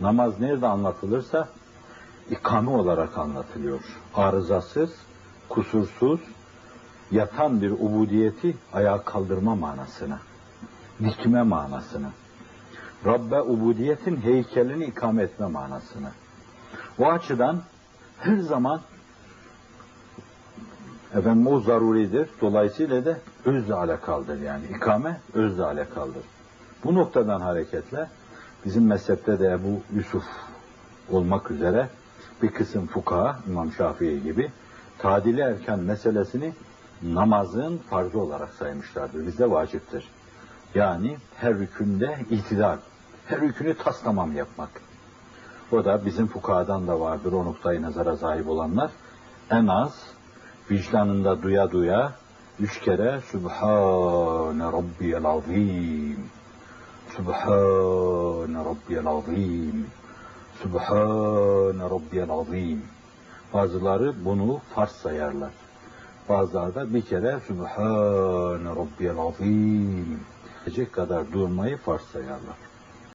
Namaz nerede anlatılırsa ikame olarak anlatılıyor. Arızasız, kusursuz, yatan bir ubudiyeti ayağa kaldırma manasını, dikme manasını, Rabbe ubudiyetin heykelini ikame etme manasını. O açıdan her zaman efendim o zaruridir. Dolayısıyla da özle alakalıdır yani. ikame özle alakalıdır. Bu noktadan hareketle bizim mezhepte de bu Yusuf olmak üzere bir kısım fukaha, İmam Şafii gibi tadili erken meselesini namazın farzı olarak saymışlardır. Bizde vaciptir. Yani her rükünde itidal, her rükünü tas tamam yapmak. O da bizim fukahadan da vardır o noktayı nazara sahip olanlar. En az vicdanında duya duya üç kere Sübhane Rabbiyel Azim Sübhane Rabbiyel Azim Sübhane Rabbiyel Azim Bazıları bunu farz sayarlar. Bazıları da bir kere Sübhane Rabbiyel Azim diyecek kadar durmayı farz sayarlar.